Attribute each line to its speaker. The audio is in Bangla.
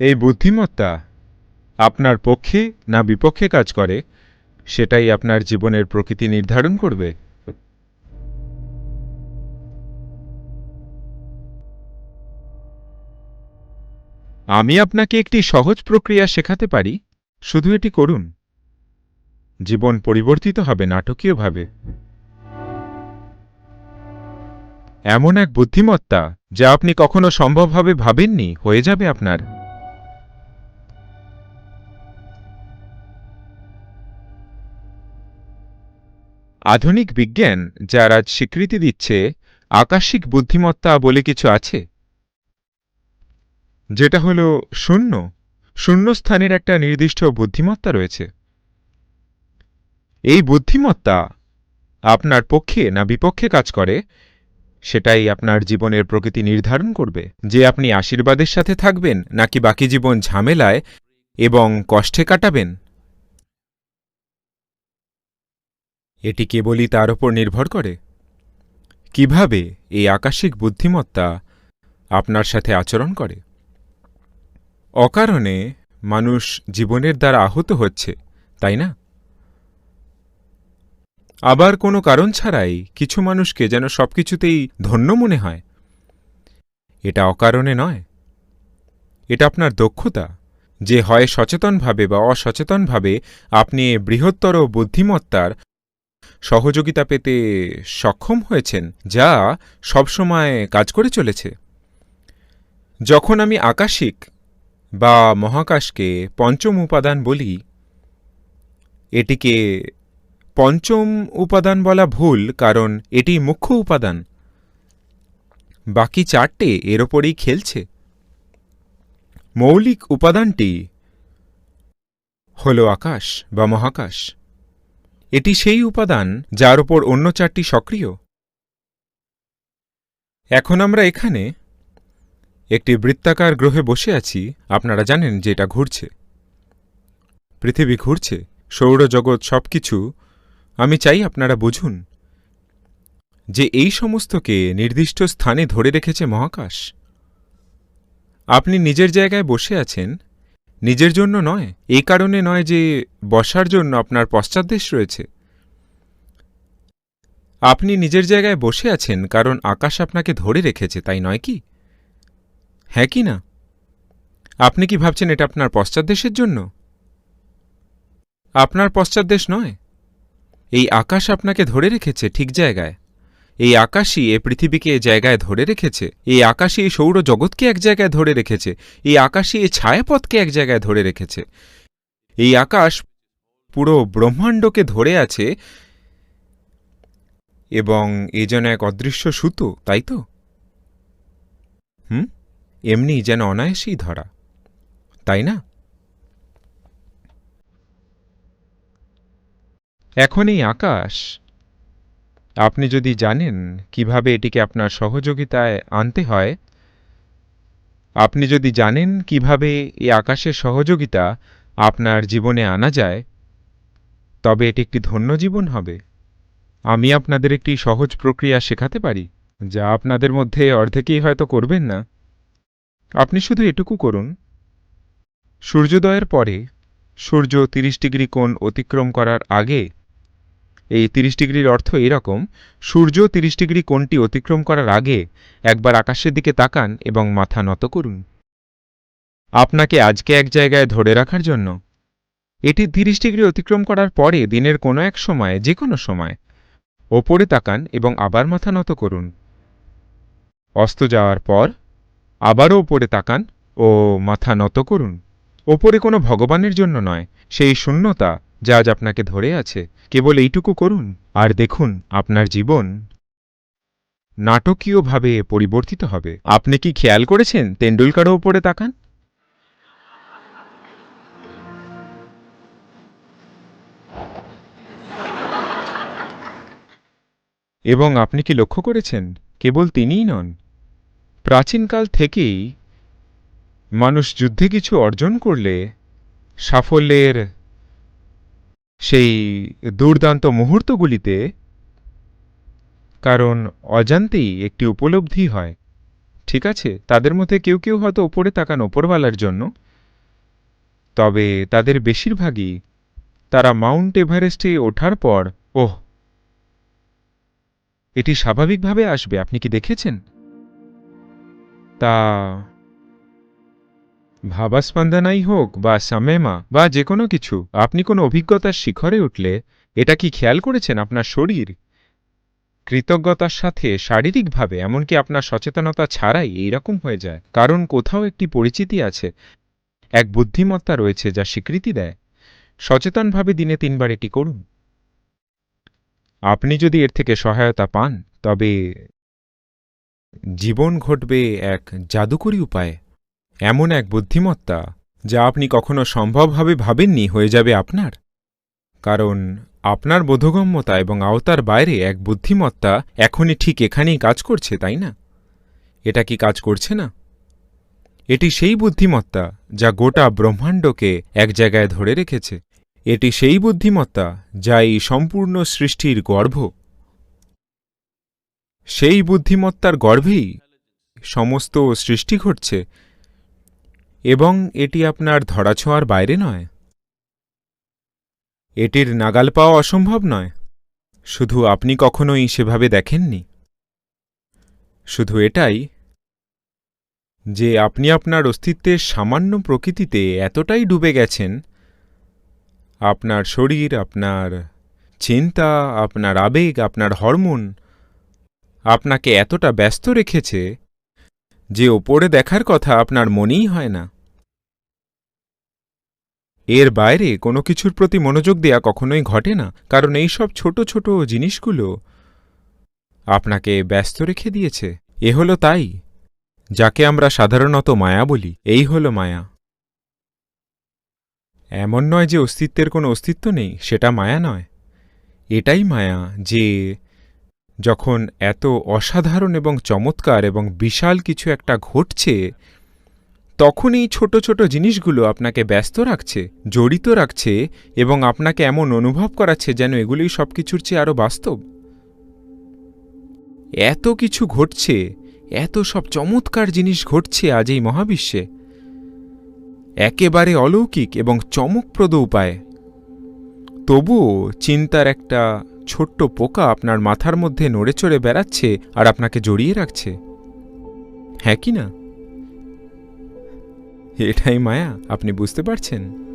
Speaker 1: এই বুদ্ধিমত্তা আপনার পক্ষে না বিপক্ষে কাজ করে, সেটাই আপনার জীবনের প্রকৃতি নির্ধারণ করবে? আমি আপনাকে একটি সহজ প্রক্রিয়া শেখাতে পারি, শুধু এটি করুন। জীবন পরিবর্তিত হবে নাটকীয়ভাবে। এমন এক বুদ্ধিমত্তা যা আপনি কখনো সম্ভবভাবে ভাবেননি, হয়ে যাবে আপনার। আধুনিক বিজ্ঞান যার আজ স্বীকৃতি দিচ্ছে আকাশিক বুদ্ধিমত্তা বলে কিছু আছে? যেটা হল শূন্য। শূন্যস্থানের একটা নির্দিষ্ট বুদ্ধিমত্তা রয়েছে। এই বুদ্ধিমত্তা আপনার পক্ষে না বিপক্ষে কাজ করে, সেটাই আপনার জীবনের প্রকৃতি নির্ধারণ করবে। যে আপনি আশীর্বাদের সাথে থাকবেন, নাকি বাকি জীবন ঝামেলায় এবং কষ্টে কাটাবেন এটি কেবলই তার ওপর নির্ভর করে। কীভাবে এই আকাশিক বুদ্ধিমত্তা আপনার সাথে আচরণ করে? অকারণে মানুষ জীবনের দ্বারা আহত হচ্ছে, তাই না? আবার কোনো কারণ ছাড়াই কিছু মানুষকে যেন সবকিছুতেই ধন্য মনে হয়। এটা অকারণে নয়। এটা আপনার দক্ষতা, যে হয় সচেতনভাবে বা অসচেতনভাবে আপনি বৃহত্তর বুদ্ধিমত্তার সহযোগিতা পেতে সক্ষম হয়েছেন, যা সবসময় কাজ করে চলেছে। যখন আমি আকাশিক বা মহাকাশকে পঞ্চম উপাদান বলি, এটিকে পঞ্চম উপাদান বলা ভুল, কারণ এটি মুখ্য উপাদান। বাকি চারটে এর ওপরেই খেলছে। মৌলিক উপাদানটি হল আকাশ বা মহাকাশ। এটি সেই উপাদান যার ওপর অন্য চারটি সক্রিয়। এখন আমরা এখানে একটি বৃত্তাকার গ্রহে বসে আছি, আপনারা জানেন যে এটা ঘুরছে। পৃথিবী ঘুরছে, সৌরজগৎ সবকিছু। আমি চাই আপনারা বুঝুন যে এই সমস্তকে নির্দিষ্ট স্থানে ধরে রেখেছে মহাকাশ। আপনি নিজের জায়গায় বসে আছেন নিজের জন্য নয় এই কারণে নয় যে বসার জন্য আপনার পশ্চাৎদেশ রয়েছে। আপনি নিজের জায়গায় বসে আছেন, কারণ আকাশ আপনাকে ধরে রেখেছে, তাই নয় কি? হ্যাঁ কি না? আপনি কি ভাবছেন এটা আপনার পশ্চাৎদেশের জন্য? আপনার পশ্চাৎদেশ নয়। এই আকাশ আপনাকে ধরে রেখেছে ঠিক জায়গায়। এই আকাশই এ পৃথিবীকে এ জায়গায় ধরে রেখেছে। এই আকাশই এই সৌর জগৎকে এক জায়গায় ধরে রেখেছে। এই আকাশই এই ছায়াপথকে এক জায়গায় ধরে রেখেছে। এই আকাশ পুরো ব্রহ্মাণ্ডকে ধরে আছে এবং এ যেন এক অদৃশ্য সুতো, তাই তো? হুম? এমনি যেন অনায়াসেই ধরা, তাই না? এখন এই আকাশ আপনি যদি জানেন কীভাবে এটিকে আপনার সহযোগিতায় আনতে হয়, আপনি যদি জানেন কীভাবে এই আকাশের সহযোগিতা আপনার জীবনে আনা যায়, তবে এটি একটি ধন্য জীবন হবে। আমি আপনাদের একটি সহজ প্রক্রিয়া শেখাতে পারি, যা আপনাদের মধ্যে অর্ধেকেই হয়তো করবেন না। আপনি শুধু এটুকু করুন। সূর্যোদয়ের পরে সূর্য তিরিশ ডিগ্রি কোণ অতিক্রম করার আগে এই তিরিশ ডিগ্রির অর্থ এরকম, সূর্য তিরিশ ডিগ্রি কোণটি অতিক্রম করার আগে একবার আকাশের দিকে তাকান এবং মাথা নত করুন। আপনাকে আজকে এক জায়গায় ধরে রাখার জন্য এটি তিরিশ ডিগ্রি অতিক্রম করার পরে দিনের কোনো এক সময়, যে কোনো সময় ওপরে তাকান এবং আবার মাথা নত করুন। অস্ত যাওয়ার পর আবারও ওপরে তাকান ও মাথা নত করুন। ওপরে কোনো ভগবানের জন্য নয়, সেই শূন্যতা যা আজ আপনাকে ধরে আছে, কেবল এইটুকু করুন, আর দেখুন আপনার জীবন নাটকীয়ভাবে পরিবর্তিত হবে। আপনি কি খেয়াল করেছেন, তেন্ডুলকারও ওপরে তাকান? এবং আপনি কি লক্ষ্য করেছেন, কেবল তিনিই নন? প্রাচীনকাল থেকেই মানুষ যুদ্ধে কিছু অর্জন করলে সাফল্যের সেই দুর্দান্ত মুহূর্তগুলিতে কারণ অজান্তেই একটি উপলব্ধি হয়। ঠিক আছে, তাদের মধ্যে কেউ কেউ হয়তো ওপরে তাকান, ওপরওয়ালার জন্য। তবে তাদের বেশিরভাগই তারা মাউন্ট এভারেস্টে ওঠার পর, ওহ, এটি স্বাভাবিকভাবে আসবে, আপনি কি দেখেছেন? তা ভাবাস্পন্দনাই হোক বা সামেমা বা যে কোনো কিছু, আপনি কোনো অভিজ্ঞতার শিখরে উঠলে এটা কি খেয়াল করেছেন আপনার শরীর? কৃতজ্ঞতার সাথে, শারীরিকভাবে, এমনকি আপনার সচেতনতা ছাড়াই এইরকম হয়ে যায়। কারণ কোথাও একটি পরিচিতি আছে, এক বুদ্ধিমত্তা রয়েছে যা স্বীকৃতি দেয়। সচেতনভাবে দিনে তিনবার এটি করুন। আপনি যদি এর থেকে সহায়তা পান, তবে জীবন ঘটবে এক জাদুকরী উপায়ে। এমন এক বুদ্ধিমত্তা যা আপনি কখনো সম্ভবভাবে ভাবেননি হয়ে যাবে আপনার? কারণ আপনার বোধগম্যতা এবং আওতার বাইরে এক বুদ্ধিমত্তা এখনই ঠিক এখানেই কাজ করছে, তাই না? এটা কি কাজ করছে না? এটি সেই বুদ্ধিমত্তা যা গোটা ব্রহ্মাণ্ডকে এক জায়গায় ধরে রেখেছে। এটি সেই বুদ্ধিমত্তা যা এই সম্পূর্ণ সৃষ্টির গর্ভ। সেই বুদ্ধিমত্তার গর্ভেই সমস্ত সৃষ্টি ঘটছে। এবং এটি আপনার ধরাছোঁয়ার বাইরে নয়। এটির নাগাল পাওয়া অসম্ভব নয়। শুধু আপনি কখনোই সেভাবে দেখেননি। শুধু এটাই যে আপনি আপনার অস্তিত্বের সামান্য প্রকৃতিতে এতটাই ডুবে গেছেন। আপনার শরীর, আপনার চিন্তা, আপনার আবেগ, আপনার হরমোন আপনাকে এতটা ব্যস্ত রেখেছে যে ওপরে দেখার কথা আপনার মনেই হয় না। এর বাইরে কোনো কিছুর প্রতি মনোযোগ দেয়া কখনোই ঘটে না, কারণ এই সব ছোট ছোট জিনিসগুলো আপনাকে ব্যস্ত রেখে দিয়েছে। এ হলো তাই, যাকে আমরা সাধারণত মায়া বলি। এই হলো মায়া। এমন নয় যে অস্তিত্বের কোনো অস্তিত্ব নেই, সেটা মায়া নয়। এটাই মায়া যে যখন এত অসাধারণ এবং চমৎকার এবং বিশাল কিছু একটা ঘটছে তখন এই ছোট ছোট জিনিসগুলো আপনাকে ব্যস্ত রাখছে, জড়িত রাখছে এবং আপনাকে এমন অনুভব করাচ্ছে যেন এগুলোই সব কিছুর চেয়ে আরও বাস্তব। এত কিছু ঘটছে, এত সব চমৎকার জিনিস ঘটছে আজ এই মহাবিশ্বে। একেবারে অলৌকিক এবং চমকপ্রদ উপায়। তবুও চিন্তার একটা ছোট্ট পোকা আপনার মাথার মধ্যে নড়ে চড়ে বেড়াচ্ছে আর আপনাকে জড়িয়ে রাখছে। হ্যাঁ কি না? এটাই মায়া, আপনি বুঝতে পারছেন?